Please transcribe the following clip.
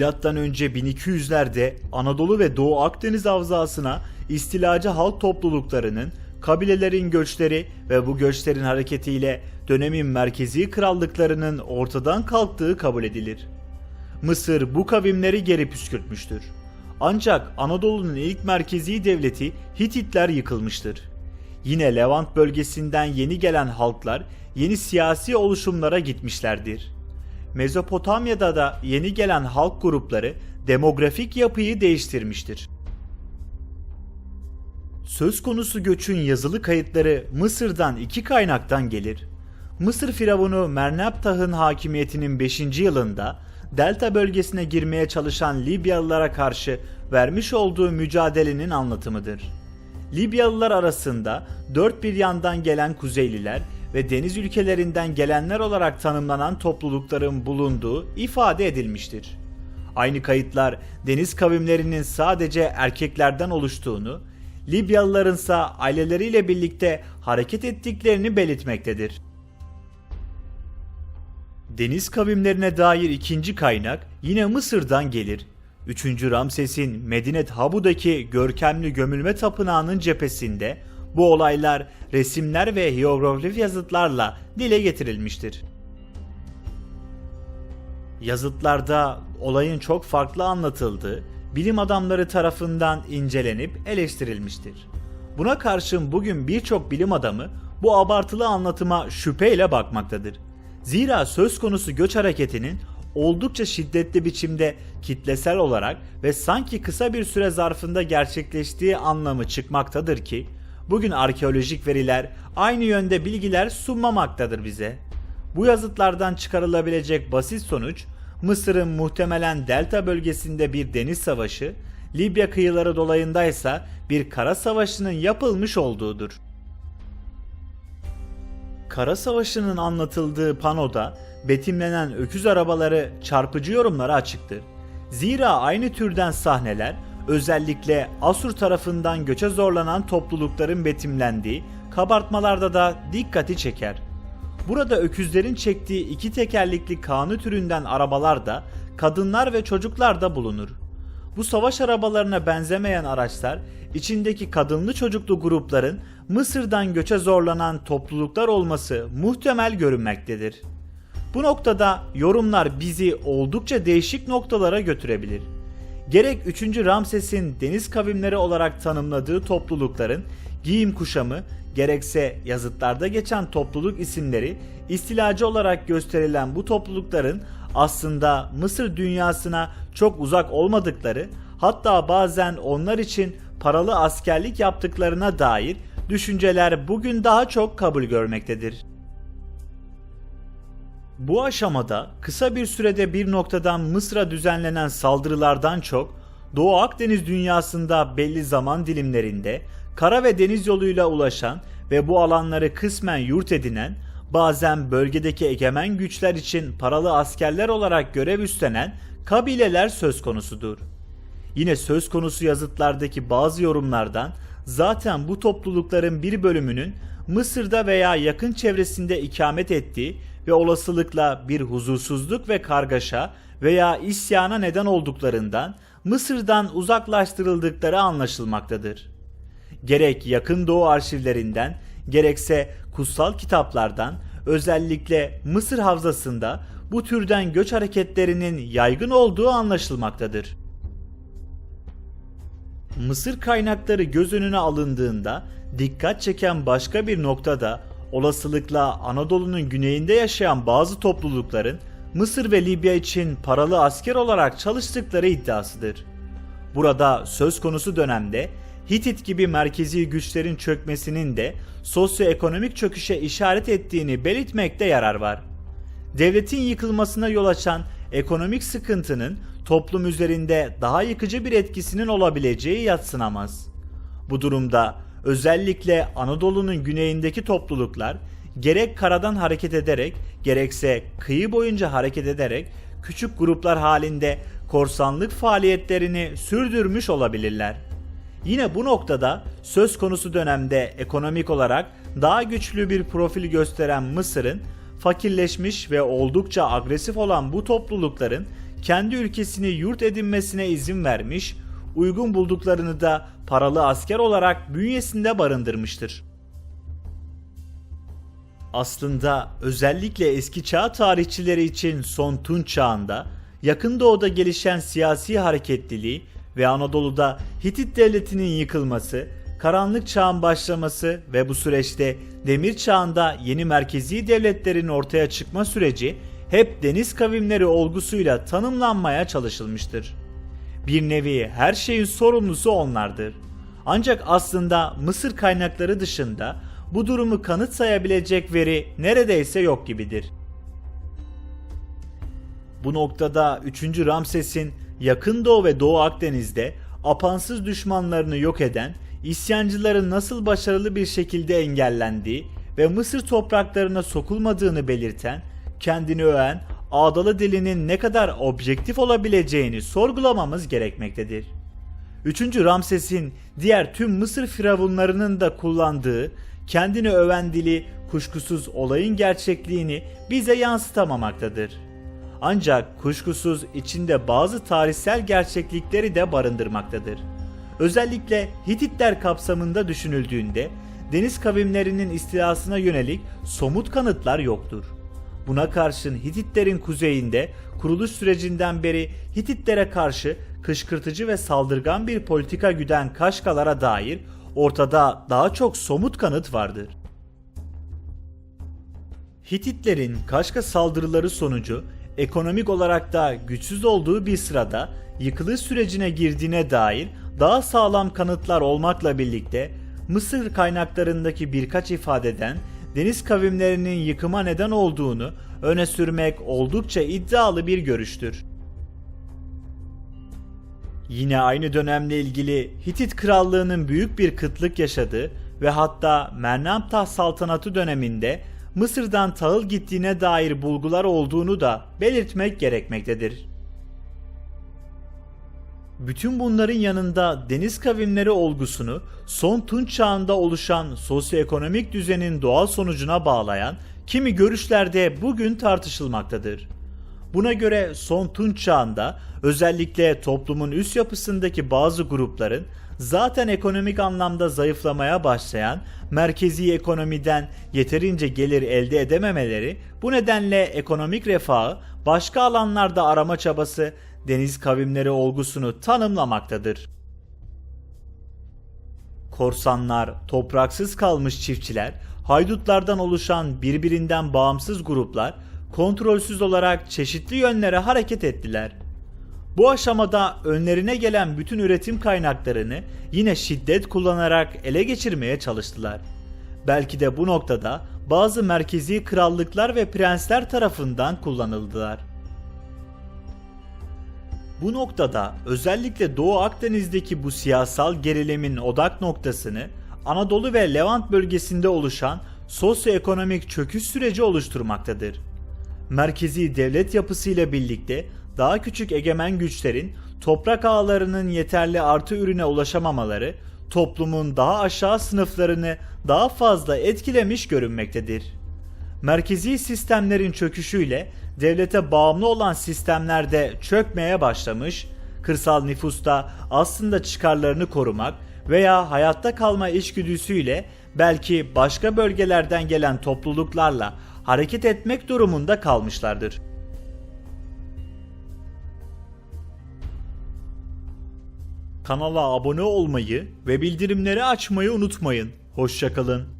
Milattan önce 1200'lerde Anadolu ve Doğu Akdeniz havzasına istilacı halk topluluklarının, kabilelerin göçleri ve bu göçlerin hareketiyle dönemin merkezi krallıklarının ortadan kalktığı kabul edilir. Mısır bu kavimleri geri püskürtmüştür. Ancak Anadolu'nun ilk merkezi devleti Hititler yıkılmıştır. Yine Levant bölgesinden yeni gelen halklar yeni siyasi oluşumlara gitmişlerdir. Mezopotamya'da da yeni gelen halk grupları demografik yapıyı değiştirmiştir. Söz konusu göçün yazılı kayıtları Mısır'dan iki kaynaktan gelir. Mısır firavunu Merneptah'ın hakimiyetinin 5. yılında Delta bölgesine girmeye çalışan Libyalılara karşı vermiş olduğu mücadelenin anlatımıdır. Libyalılar arasında dört bir yandan gelen Kuzeyliler ve deniz ülkelerinden gelenler olarak tanımlanan toplulukların bulunduğu ifade edilmiştir. Aynı kayıtlar deniz kavimlerinin sadece erkeklerden oluştuğunu, Libyalıların ise aileleriyle birlikte hareket ettiklerini belirtmektedir. Deniz kavimlerine dair ikinci kaynak yine Mısır'dan gelir. 3. Ramses'in Medinet Habu'daki görkemli gömülme tapınağının cephesinde bu olaylar resimler ve hieroglif yazıtlarla dile getirilmiştir. Yazıtlarda olayın çok farklı anlatıldığı bilim adamları tarafından incelenip eleştirilmiştir. Buna karşın bugün birçok bilim adamı bu abartılı anlatıma şüpheyle bakmaktadır. Zira söz konusu göç hareketinin oldukça şiddetli biçimde kitlesel olarak ve sanki kısa bir süre zarfında gerçekleştiği anlamı çıkmaktadır ki bugün arkeolojik veriler aynı yönde bilgiler sunmamaktadır bize. Bu yazıtlardan çıkarılabilecek basit sonuç Mısır'ın muhtemelen Delta bölgesinde bir deniz savaşı, Libya kıyıları dolayındaysa bir kara savaşının yapılmış olduğudur. Kara Savaşı'nın anlatıldığı panoda betimlenen öküz arabaları çarpıcı yorumlara açıktır. Zira aynı türden sahneler özellikle Asur tarafından göçe zorlanan toplulukların betimlendiği kabartmalarda da dikkati çeker. Burada öküzlerin çektiği iki tekerlekli kanı türünden arabalar da kadınlar ve çocuklar da bulunur. Bu savaş arabalarına benzemeyen araçlar içindeki kadınlı çocuklu grupların Mısır'dan göçe zorlanan topluluklar olması muhtemel görünmektedir. Bu noktada yorumlar bizi oldukça değişik noktalara götürebilir. Gerek 3. Ramses'in deniz kavimleri olarak tanımladığı toplulukların giyim kuşamı, gerekse yazıtlarda geçen topluluk isimleri istilacı olarak gösterilen bu toplulukların aslında Mısır dünyasına çok uzak olmadıkları, hatta bazen onlar için paralı askerlik yaptıklarına dair düşünceler bugün daha çok kabul görmektedir. Bu aşamada kısa bir sürede bir noktadan Mısır'a düzenlenen saldırılardan çok Doğu Akdeniz dünyasında belli zaman dilimlerinde kara ve deniz yoluyla ulaşan ve bu alanları kısmen yurt edinen, bazen bölgedeki egemen güçler için paralı askerler olarak görev üstlenen kabileler söz konusudur. Yine söz konusu yazıtlardaki bazı yorumlardan zaten bu toplulukların bir bölümünün Mısır'da veya yakın çevresinde ikamet ettiği ve olasılıkla bir huzursuzluk ve kargaşa veya isyana neden olduklarından Mısır'dan uzaklaştırıldıkları anlaşılmaktadır. Gerek yakın doğu arşivlerinden gerekse kutsal kitaplardan özellikle Mısır havzasında bu türden göç hareketlerinin yaygın olduğu anlaşılmaktadır. Mısır kaynakları göz önüne alındığında dikkat çeken başka bir nokta da olasılıkla Anadolu'nun güneyinde yaşayan bazı toplulukların Mısır ve Libya için paralı asker olarak çalıştıkları iddiasıdır. Burada söz konusu dönemde Hitit gibi merkezi güçlerin çökmesinin de sosyoekonomik çöküşe işaret ettiğini belirtmekte yarar var. Devletin yıkılmasına yol açan ekonomik sıkıntının toplum üzerinde daha yıkıcı bir etkisinin olabileceği yatsınamaz. Bu durumda özellikle Anadolu'nun güneyindeki topluluklar gerek karadan hareket ederek gerekse kıyı boyunca hareket ederek küçük gruplar halinde korsanlık faaliyetlerini sürdürmüş olabilirler. Yine bu noktada söz konusu dönemde ekonomik olarak daha güçlü bir profil gösteren Mısır'ın fakirleşmiş ve oldukça agresif olan bu toplulukların kendi ülkesini yurt edinmesine izin vermiş, uygun bulduklarını da paralı asker olarak bünyesinde barındırmıştır. Aslında özellikle eski çağ tarihçileri için son Tunç çağında yakın doğuda gelişen siyasi hareketliliği ve Anadolu'da Hitit devletinin yıkılması, karanlık çağın başlaması ve bu süreçte demir çağında yeni merkezi devletlerin ortaya çıkma süreci hep deniz kavimleri olgusuyla tanımlanmaya çalışılmıştır. Bir nevi her şeyin sorumlusu onlardır. Ancak aslında Mısır kaynakları dışında bu durumu kanıt sayabilecek veri neredeyse yok gibidir. Bu noktada 3. Ramses'in Yakın Doğu ve Doğu Akdeniz'de apansız düşmanlarını yok eden, isyancıların nasıl başarılı bir şekilde engellendiği ve Mısır topraklarına sokulmadığını belirten, kendini öven, ağdalı dilinin ne kadar objektif olabileceğini sorgulamamız gerekmektedir. 3. Ramses'in diğer tüm Mısır firavunlarının da kullandığı kendini öven dili kuşkusuz olayın gerçekliğini bize yansıtamamaktadır. Ancak kuşkusuz içinde bazı tarihsel gerçeklikleri de barındırmaktadır. Özellikle Hititler kapsamında düşünüldüğünde deniz kavimlerinin istilasına yönelik somut kanıtlar yoktur. Buna karşın Hititlerin kuzeyinde kuruluş sürecinden beri Hititlere karşı kışkırtıcı ve saldırgan bir politika güden Kaşkalara dair ortada daha çok somut kanıt vardır. Hititlerin Kaşka saldırıları sonucu ekonomik olarak da güçsüz olduğu bir sırada yıkılış sürecine girdiğine dair daha sağlam kanıtlar olmakla birlikte Mısır kaynaklarındaki birkaç ifadeden deniz kavimlerinin yıkıma neden olduğunu öne sürmek oldukça iddialı bir görüştür. Yine aynı dönemle ilgili Hitit krallığının büyük bir kıtlık yaşadığı ve hatta Mernamtah saltanatı döneminde Mısır'dan tahıl gittiğine dair bulgular olduğunu da belirtmek gerekmektedir. Bütün bunların yanında deniz kavimleri olgusunu son Tunç çağında oluşan sosyoekonomik düzenin doğal sonucuna bağlayan kimi görüşlerde bugün tartışılmaktadır. Buna göre son Tunç çağında özellikle toplumun üst yapısındaki bazı grupların zaten ekonomik anlamda zayıflamaya başlayan merkezi ekonomiden yeterince gelir elde edememeleri bu nedenle ekonomik refahı başka alanlarda arama çabası deniz kavimleri olgusunu tanımlamaktadır. Korsanlar, topraksız kalmış çiftçiler, haydutlardan oluşan birbirinden bağımsız gruplar kontrolsüz olarak çeşitli yönlere hareket ettiler. Bu aşamada önlerine gelen bütün üretim kaynaklarını yine şiddet kullanarak ele geçirmeye çalıştılar. Belki de bu noktada bazı merkezi krallıklar ve prensler tarafından kullanıldılar. Bu noktada özellikle Doğu Akdeniz'deki bu siyasal gerilimin odak noktasını Anadolu ve Levant bölgesinde oluşan sosyoekonomik çöküş süreci oluşturmaktadır. Merkezi devlet yapısıyla birlikte daha küçük egemen güçlerin toprak ağlarının yeterli artı ürüne ulaşamamaları toplumun daha aşağı sınıflarını daha fazla etkilemiş görünmektedir. Merkezi sistemlerin çöküşüyle devlete bağımlı olan sistemler de çökmeye başlamış, kırsal nüfusta aslında çıkarlarını korumak veya hayatta kalma içgüdüsüyle belki başka bölgelerden gelen topluluklarla hareket etmek durumunda kalmışlardır. Kanala abone olmayı ve bildirimleri açmayı unutmayın. Hoşçakalın.